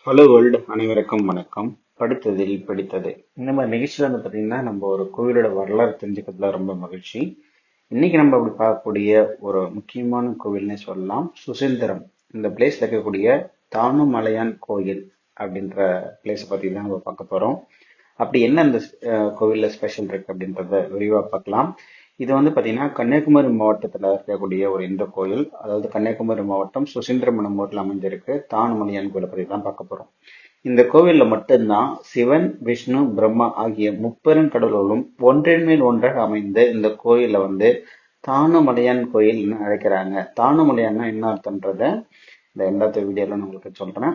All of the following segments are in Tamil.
ஹலோ வேர்ல்டு அனைவருக்கும் வணக்கம். படித்ததில் படித்தது. இந்த மாதிரி நிகழ்ச்சியில் வந்து பார்த்தீங்கன்னா நம்ம ஒரு கோவிலோட வரலாறு தெரிஞ்சுக்கிறதுல ரொம்ப மகிழ்ச்சி. இன்னைக்கு நம்ம அப்படி பார்க்கக்கூடிய ஒரு முக்கியமான கோவில்னே சொல்லலாம். சுசேந்திரம். இந்த பிளேஸ்ல இருக்கக்கூடிய தானுமலையான் கோயில் அப்படின்ற பிளேஸை பற்றி தான் நம்ம பார்க்க போறோம். அப்படி என்ன இந்த கோவிலில் ஸ்பெஷல் இருக்கு அப்படின்றத விரிவா பார்க்கலாம். இது வந்து பார்த்தீங்கன்னா கன்னியாகுமரி மாவட்டத்தில் இருக்கக்கூடிய ஒரு இந்த கோயில் அதாவது கன்னியாகுமரி மாவட்டம் சுசீந்திரம் என்னும் ஊர்ல அமைஞ்சிருக்கு. தானுமலையான் கோயிலை பற்றி தான் பார்க்க போகிறோம் இந்த கோவிலில் மட்டும்தான் சிவன் விஷ்ணு பிரம்மா ஆகிய முப்பெரும் கடவுள்களும் ஒன்றின் மேல் ஒன்றாக அமைந்த இந்த கோயிலை வந்து தானுமலையான் கோயில்னு அழைக்கிறாங்க. தானுமலையான்னா என்ன அர்த்தம்ன்றத இந்த எல்லாத்த வீடியோவில் நான் உங்களுக்கு சொல்கிறேன்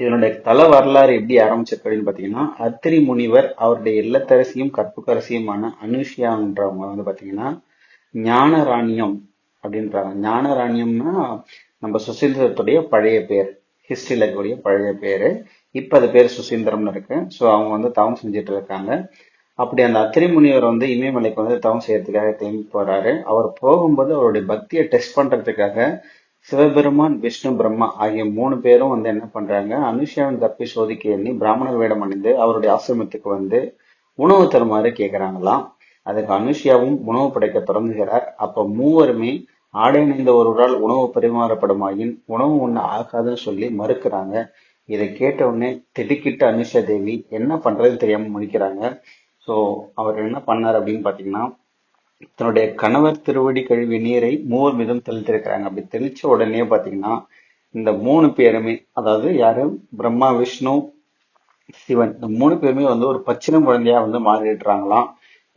இதனுடைய தல வரலாறு எப்படி ஆரம்பிச்சிருக்கு அப்படின்னு பாத்தீங்கன்னா அத்திரி முனிவர் அவருடைய இல்லத்தரசியும் கற்புக்கரசியுமான அனுஷியான்றவங்க வந்து பாத்தீங்கன்னா ஞானராணியம் அப்படின்றாங்க. ஞான ராணியம்னா நம்ம சுசீந்திரத்துடைய பழைய பேர் ஹிஸ்டரியில இருக்கக்கூடிய பழைய பேரு. இப்போ அது பேர் சுசீந்திரம்னு இருக்கு. ஸோ அவங்க வந்து தவம் செஞ்சுட்டு இருக்காங்க. அப்படி அந்த அத்திரி முனிவர் வந்து இமயமலைக்கு வந்து தவம் செய்யறதுக்காக தேங்கி போறாரு. அவர் போகும்போது அவருடைய பக்தியை டெஸ்ட் பண்றதுக்காக சிவபெருமான் விஷ்ணு பிரம்மா ஆகிய மூணு பேரும் வந்து என்ன பண்றாங்க அனுஷியாவின் தப்பி சோதிக்க எண்ணி பிராமணர் வேடம் அணிந்து அவருடைய ஆசிரமத்துக்கு வந்து உணவு தருமாறு கேட்கிறாங்களாம் அதுக்கு அனுஷியாவும் உணவு படைக்க தொடங்குகிறார். அப்ப மூவருமே ஆடை அணிந்த ஒருவரால் உணவு பரிமாறப்படுமாயின் உணவு ஒண்ணு ஆகாதுன்னு சொல்லி மறுக்கிறாங்க. இதை கேட்ட உடனே திடுக்கிட்ட அனுஷா தேவி என்ன பண்றதுன்னு தெரியாம முடிக்கிறாங்க சோ அவர் என்ன பண்ணார் அப்படின்னு பாத்தீங்கன்னா தன்னுடைய கணவர் திருவடி கழுவிய நீரை மூவர் மீதும் தெளித்திருக்கிறாங்க. அப்படி தெளிச்ச உடனே பாத்தீங்கன்னா இந்த மூணு பேருமே அதாவது யாரு? பிரம்மா விஷ்ணு சிவன். இந்த மூணு பேருமே வந்து ஒரு பச்சினம் குழந்தையா வந்து மாறிடுறாங்களாம்.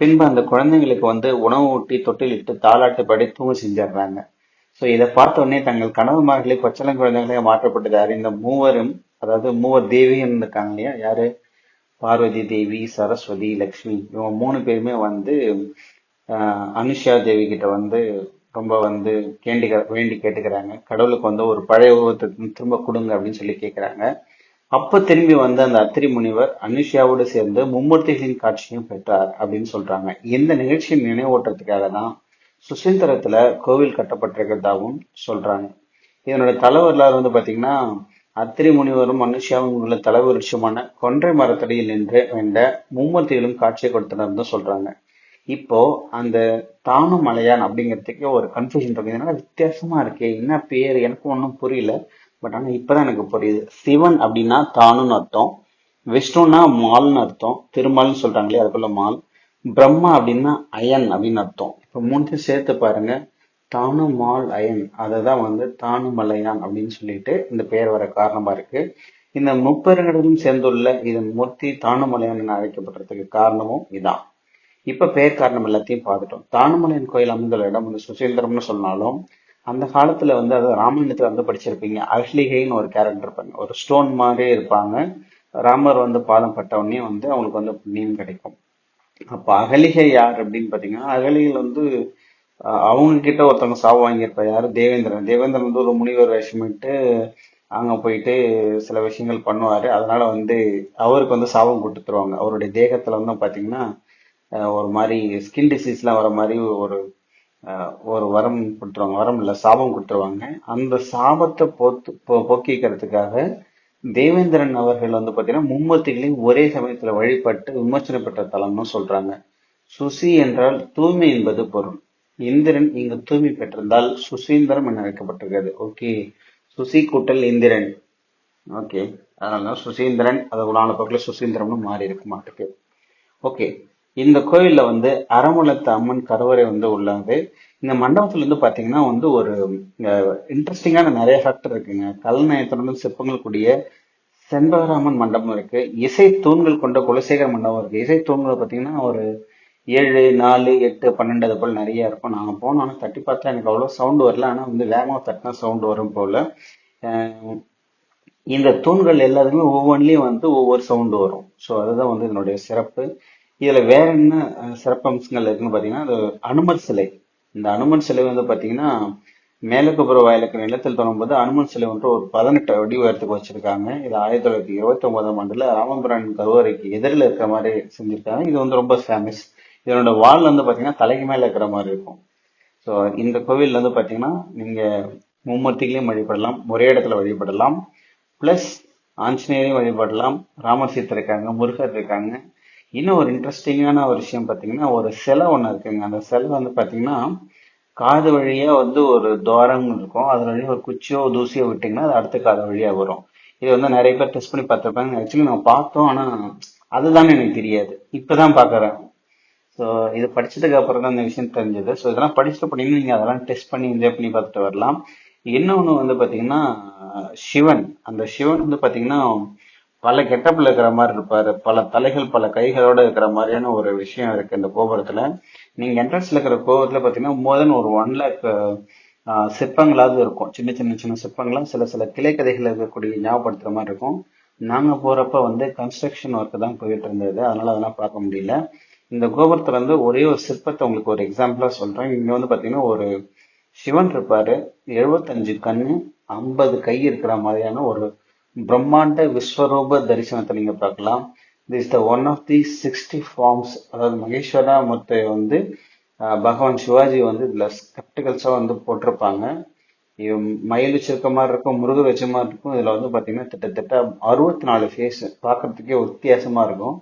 பின்பு அந்த குழந்தைங்களுக்கு வந்து உணவு ஊட்டி தொட்டிலிட்டு தாலாட்டு படி தூங்க செஞ்சிடுறாங்க. சோ இதை பார்த்த உடனே தங்கள் கணவன்மார்களே பச்சிளம் குழந்தைகளே மாற்றப்பட்டதாரு. இந்த மூவரும் அதாவது மூவர் தேவியும் இருக்காங்க இல்லையா? யாரு? பார்வதி தேவி சரஸ்வதி லக்ஷ்மி இவங்க மூணு பேருமே வந்து அனுஷா தேவி கிட்ட வந்து ரொம்ப வந்து கேண்டி வேண்டி கேட்டுக்கிறாங்க. கடவுளுக்கு வந்து ஒரு பழைய உருவத்தை திரும்ப கொடுங்க அப்படின்னு சொல்லி கேட்கிறாங்க அப்ப திரும்பி வந்து அந்த அத்திரி முனிவர் அனுஷியாவோடு சேர்ந்து மும்மூர்த்திகளின் காட்சியும் பெற்றார் அப்படின்னு சொல்றாங்க. இந்த நிகழ்ச்சியை நினைவூட்டுறதுக்காக தான் சுசீந்திரத்துல கோவில் கட்டப்பட்டிருக்கிறதாகவும் சொல்றாங்க. இதனோட தலை வரலாறு வந்து பாத்தீங்கன்னா அத்திரி முனிவரும் அனுஷியாவும் உள்ள தலைவருஷமான கொன்றை மரத்தடியில் நின்று வேண்ட மும்மூர்த்திகளும் காட்சியை கொடுத்தனர் தான் சொல்றாங்க. இப்போ அந்த தானு மலையான் அப்படிங்கிறதுக்கு ஒரு கன்ஃபியூஷன் இருக்கு. இதனால வித்தியாசமா இருக்கு. என்ன பேர்? எனக்கு ஒன்றும் புரியல. பட் ஆனால் இப்போதான் எனக்கு புரியுது. சிவன் அப்படின்னா தானுன்னு அர்த்தம். விஷ்ணுன்னா மால்னு அர்த்தம். திருமால்னு சொல்றாங்களே அதுக்குள்ள மால். பிரம்மா அப்படின்னா அயன் அப்படின்னு அர்த்தம். இப்போ மூணுத்தையும் சேர்த்து பாருங்க. தானு மால் அயன். அதை தான் வந்து தானு மலையான் அப்படின்னு சொல்லிட்டு இந்த பெயர் வர காரணமா இருக்கு. இந்த முப்பெருங்கடலும் சேர்ந்துள்ள இதன் மூர்த்தி தானுமலையான் என அழைக்கப்படுறதுக்கு காரணமும் இதான். இப்ப பெயர் காரணம் எல்லாத்தையும் பார்த்துட்டோம். தானுமலையன் கோயில் அமைந்துள்ள இடம் வந்து சுசீந்திரம்னு சொன்னாலும் அந்த காலத்துல வந்து அது ராமாயணத்துல வந்து படிச்சிருப்பீங்க. அகலிகைன்னு ஒரு கேரக்டர் இருப்பாங்க. ஒரு ஸ்டோன் மாதிரியே இருப்பாங்க. ராமர் வந்து பாதம் பட்டவுடனே உடனே வந்து அவங்களுக்கு வந்து புண்ணியம் கிடைக்கும். அப்ப அகலிகை யார் அப்படின்னு பாத்தீங்கன்னா அகலிகள் வந்து அவங்க கிட்ட ஒருத்தவங்க சாவு வாங்கியிருப்பா யாரு? தேவேந்திரன். தேவேந்திரன் வந்து ஒரு முனிவர் வேஷமிட்டு அங்க போயிட்டு சில விஷயங்கள் பண்ணுவாரு. அதனால வந்து அவருக்கு வந்து சாபம் கொடுத்துருவாங்க. அவருடைய தேகத்துல வந்து பாத்தீங்கன்னா ஒரு மாதிரி ஸ்கின் டிசீஸ்லாம் வர மாதிரி ஒரு ஒரு வரம் கொடுத்துருவாங்க. வரம் இல்லை சாபம் கொடுத்துருவாங்க. அந்த சாபத்தை போத்து போ- போக்கிக்கிறதுக்காக தேவேந்திரன் அவர்கள் வந்து பார்த்தீங்கன்னா மும்மூர்த்திகளையும் ஒரே சமயத்தில் வழிபட்டு விமர்சனம் பெற்ற தலம்னு சொல்றாங்க. சுசி என்றால் தூய்மை என்பது பொருள். இந்திரன் இங்கு தூய்மை பெற்றிருந்தால் சுசீந்திரம் என அழைக்கப்பட்டிருக்கிறது. ஓகே. சுசி கூட்டல் இந்திரன். ஓகே. அதனாலதான் சுசீந்திரன் அது உலான பக்கத்தில் சுசீந்திரம்னு மாறி இருக்க மாட்டுக்கு. ஓகே. இந்த கோயில்ல வந்து அறமுளத்து அம்மன் கருவறை வந்து உள்ளது. இந்த மண்டபத்துல இருந்து பாத்தீங்கன்னா வந்து ஒரு இன்ட்ரெஸ்டிங்கான நிறைய ஃபேக்டர் இருக்குங்க. கல்நயத்துடன் சிற்பங்கள் கூடிய செண்பகராமன் மண்டபம் இருக்கு. இசை தூண்கள் கொண்ட குலசேகர மண்டபம் இருக்கு. இசை தூண்கள் பாத்தீங்கன்னா ஒரு ஏழு நாலு எட்டு பன்னெண்டு அது போல நிறைய இருக்கும். நாங்க போனோம் ஆனா தட்டி பார்த்தா எனக்கு அவ்வளவு சவுண்ட் வரல. ஆனா வந்து வேகமாக தட்டினா சவுண்ட் வரும் போல. இந்த தூண்கள் எல்லாத்துக்குமே ஒவ்வொன்றிலையும் வந்து ஒவ்வொரு சவுண்டு வரும். ஸோ அதுதான் வந்து இதனுடைய சிறப்பு. இதுல வேற என்ன சிறப்பம்சங்கள் இருக்குன்னு பாத்தீங்கன்னா அது அனுமன் சிலை. இந்த அனுமன் சிலை வந்து பாத்தீங்கன்னா மேலக்குப்புற வாயிலுக்கு நிலத்தில் தொடங்கும்போது அனுமன் சிலை ஒன்று ஒரு பதினெட்டு அடி உயரத்துக்கு வச்சிருக்காங்க. இது ஆயிரத்தி தொள்ளாயிரத்தி இருபத்தி ஒன்பதாம் ஆண்டுல ராமபுரான் கருவறைக்கு எதிரில் இருக்கிற மாதிரி செஞ்சிருக்காங்க. இது வந்து ரொம்ப ஃபேமஸ் இதனோட வால் வந்து பாத்தீங்கன்னா தலைக்கு மேல இருக்கிற மாதிரி இருக்கும். ஸோ இந்த கோவில் வந்து பாத்தீங்கன்னா நீங்க மும்மூர்த்திகளையும் வழிபடலாம் ஒரே இடத்துல வழிபடலாம். பிளஸ் ஆஞ்சநேயரையும் வழிபடலாம். ராமசீத்தர் இருக்காங்க முருகர் இருக்காங்க. இன்னும் ஒரு இன்ட்ரெஸ்டிங்கான ஒரு விஷயம் பார்த்தீங்கன்னா ஒரு சிலை ஒன்று இருக்குங்க. அந்த சிலை வந்து பார்த்தீங்கன்னா காது வழியா வந்து ஒரு துவாரம் இருக்கும். அது வழியாக ஒரு குச்சியோ தூசியோ விட்டீங்கன்னா அது அடுத்த காது வழியா வரும். இது வந்து நிறைய பேர் டெஸ்ட் பண்ணி பார்த்துருப்பாங்க. ஆக்சுவலி நான் பார்த்தோம் ஆனா அதுதான் எனக்கு தெரியாது. இப்பதான் பாக்குறேன் ஸோ இது படிச்சதுக்கு அப்புறம் தான் இந்த விஷயம் தெரிஞ்சது. ஸோ இதெல்லாம் படிச்சுட்டு பண்ணீங்கன்னா நீங்க அதெல்லாம் டெஸ்ட் பண்ணி என்ஜாய் பண்ணி பார்த்துட்டு வரலாம். இன்னொன்னு வந்து பாத்தீங்கன்னா சிவன். அந்த சிவன் வந்து பாத்தீங்கன்னா பல கெட்டப்ல இருக்கிற மாதிரி இருப்பாரு. பல தலைகள் பல கைகளோட இருக்கிற மாதிரியான ஒரு விஷயம் இருக்கு இந்த கோபுரத்துல. நீங்க என்ட்ரன்ஸ்ல இருக்கிற கோபுரத்துல பாத்தீங்கன்னா மோர் தென் ஒரு ஒன் லேக் சிற்பங்களாவது இருக்கும். சின்ன சின்ன சின்ன சிற்பங்களாம் சில சில கிளை கதைகள் இருக்கக்கூடிய ஞாபகப்படுத்துற மாதிரி இருக்கும். நாங்க போறப்ப வந்து கன்ஸ்ட்ரக்ஷன் ஒர்க் தான் போயிட்டு இருந்தது. அதனால அதெல்லாம் பார்க்க முடியல. இந்த கோபுரத்துல இருந்து ஒரே ஒரு சிற்பத்தை உங்களுக்கு ஒரு எக்ஸாம்பிளா சொல்றேன். இங்க வந்து பாத்தீங்கன்னா ஒரு சிவன் இருப்பாரு. எழுபத்தஞ்சு கண்ணு ஐம்பது கை இருக்கிற மாதிரியான ஒரு பிரம்மாண்ட விஸ்வரூப தரிசனத்தை நீங்க பார்க்கலாம். This the one of the sixty forms அதாவது மகேஸ்வரா முத்தை வந்து பகவான் சிவாஜி வந்து இதுல ஸ்கெப்டிகல்ஸா வந்து போட்டிருப்பாங்க. மயில் வச்சிருக்க மாதிரி இருக்கும் முருகர் வச்ச மாதிரி இருக்கும். இதுல வந்து பாத்தீங்கன்னா கிட்டத்தட்ட அறுபத்தி நாலு ஃபேஸ் பார்க்கறதுக்கே வித்தியாசமா இருக்கும்.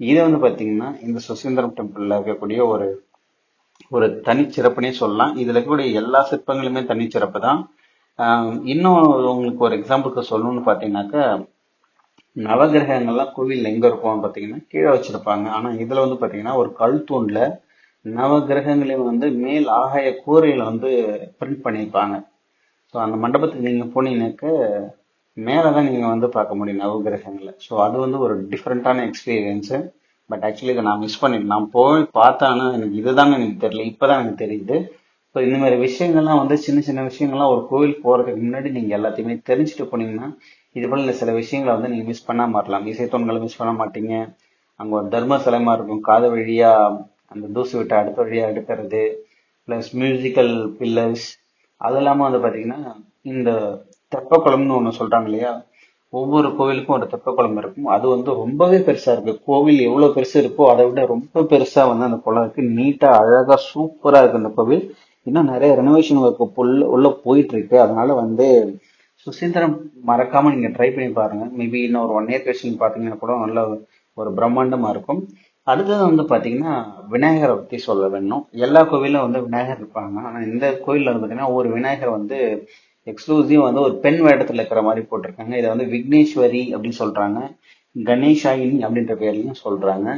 இது வந்து பாத்தீங்கன்னா இந்த சுசீந்திரம் டெம்பிள்ல இருக்கக்கூடிய ஒரு ஒரு தனிச்சிறப்புனே சொல்லலாம். இதுல இருக்கக்கூடிய எல்லா சிற்பங்களுமே தனிச்சிறப்பு தான். இன்னும் உங்களுக்கு ஒரு எக்ஸாம்பிளுக்கு சொல்லணும்னு பார்த்தீங்கன்னாக்கா நவகிரகங்கள்லாம் கோவில் எங்க இருக்கும் பார்த்தீங்கன்னா கீழே வச்சிருப்பாங்க. ஆனா இதுல வந்து பார்த்தீங்கன்னா ஒரு கல் தூண்ல நவகிரகங்களையும் வந்து மேல் ஆகாய கூரையில வந்து பிரிண்ட் பண்ணியிருப்பாங்க. ஸோ அந்த மண்டபத்துக்கு நீங்க போனீங்கன்னாக்க மேலதான் நீங்க வந்து பார்க்க முடியும் நவகிரகங்களை. ஸோ அது வந்து ஒரு டிஃப்ரெண்ட்டான எக்ஸ்பீரியன்ஸு பட் ஆக்சுவலி இதை நான் மிஸ் பண்ணிட்டேன். நான் போய் பார்த்தானா எனக்கு இதுதாங்க எனக்கு தெரியல. இப்போதான் எனக்கு தெரியுது. ஸோ இந்த மாதிரி விஷயங்கள்லாம் வந்து சின்ன சின்ன விஷயங்கள்லாம் ஒரு கோவில் போறதுக்கு முன்னாடி நீங்க எல்லாத்தையுமே தெரிஞ்சுட்டு போனீங்கன்னா இது போல இந்த சில விஷயங்களை வந்து நீங்க மிஸ் பண்ணாம மாட்டலாம் இசைத்தோன்களை மிஸ் பண்ண மாட்டீங்க. அங்க ஒரு தர்ம சிலைமா இருக்கும். காது வழியா அந்த தூசு விட்டு அடுத்த வழியா எடுக்கிறது. பிளஸ் மியூசிக்கல் பில்லர்ஸ் அது இல்லாமல் வந்து பாத்தீங்கன்னா இந்த தெப்பக்குளம்னு ஒண்ணு சொல்றாங்க இல்லையா? ஒவ்வொரு கோவிலுக்கும் ஒரு தெப்பக்குளம் இருக்கும். அது வந்து ரொம்பவே பெருசா இருக்கு. கோவில் எவ்வளவு பெருசு இருக்கோ அதை விட ரொம்ப பெருசா வந்து அந்த குளம் இருக்கு. நீட்டா அழகா சூப்பரா இருக்கு அந்த கோவில். இன்னும் நிறைய ரெனோவேஷன் ஒர்க் உள்ள போயிட்டு இருக்கு அதனால வந்து சுசீந்திரம் மறக்காம நீங்க ட்ரை பண்ணி பாருங்க. மேபி இன்னும் ஒரு ஒன் இயர் கழிச்சு பாத்தீங்கன்னா கூட நல்ல ஒரு பிரம்மாண்டமா இருக்கும். அடுத்தது வந்து பாத்தீங்கன்னா விநாயகரை பத்தி சொல்ல வேணும். எல்லா கோவிலும் வந்து விநாயகர் இருப்பாங்க. ஆனா இந்த கோயில்ல வந்து பாத்தீங்கன்னா ஒரு விநாயகர் வந்து எக்ஸ்க்ளூசிவ் வந்து ஒரு பெண் வேடத்துல இருக்கிற மாதிரி போட்டிருக்காங்க. இதை வந்து விக்னேஸ்வரி அப்படின்னு சொல்றாங்க. கணேஷாயினி அப்படின்ற பேர்லயும் சொல்றாங்க.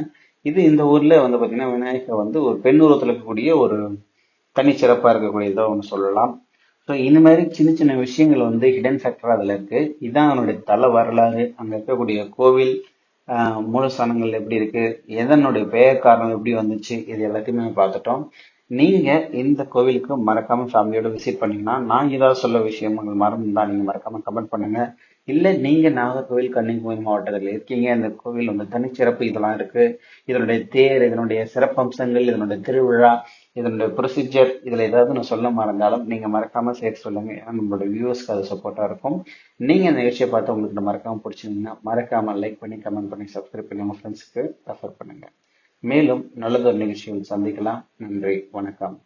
இது இந்த ஊர்ல வந்து பாத்தீங்கன்னா விநாயகர் வந்து ஒரு பெண் உருவத்துல இருக்கக்கூடிய ஒரு தனிச்சிறப்பாக இருக்கக்கூடியதோ ஒன்று சொல்லலாம். ஸோ இந்த மாதிரி சின்ன சின்ன விஷயங்கள் வந்து ஹிடன் ஃபேக்டர் அதில் இருக்கு. இதுதான் அவனுடைய தல வரலாறு. அங்கே இருக்கக்கூடிய கோவில் ஆஹ் எப்படி இருக்கு? எதனுடைய பெயர் காரணம் எப்படி வந்துச்சு? இது எல்லாத்தையுமே பார்த்துட்டோம். நீங்கள் இந்த கோவிலுக்கு மறக்காமல் ஃபேமிலியோட விசிட் பண்ணீங்கன்னா நான் ஏதாவது சொல்ல விஷயம் உங்களுக்கு மறந்துதான் நீங்கள் மறக்காமல் கமெண்ட் பண்ணுங்க. இல்லை நீங்கள் நாகர்கோவில் கன்னியாகுமரி மாவட்டத்தில் இருக்கீங்க. இந்த கோவில் வந்து தனிச்சிறப்பு இதெல்லாம் இருக்கு. இதனுடைய தேர் இதனுடைய சிறப்பம்சங்கள் இதனுடைய திருவிழா இதனுடைய ப்ரொசீஜர் இதில் ஏதாவது நான் சொல்ல மறந்தாலும் நீங்கள் மறக்காமல் சேர்த்து சொல்லுங்கள் ஏன்னா நம்மளோட வியூவர்ஸ்க்கு அது சப்போர்ட்டாக இருக்கும். நீங்கள் இந்த நிகழ்ச்சியை பார்த்து உங்களுக்கு மறக்காமல் பிடிச்சிருந்தீங்கன்னா மறக்காமல் லைக் பண்ணி கமெண்ட் பண்ணி சப்ஸ்கிரைப் பண்ணி உங்கள் ஃப்ரெண்ட்ஸுக்கு ரெஃபர் பண்ணுங்கள் மேலும் நல்லதொரு நிகழ்ச்சியில் சந்திக்கலாம். நன்றி. வணக்கம்.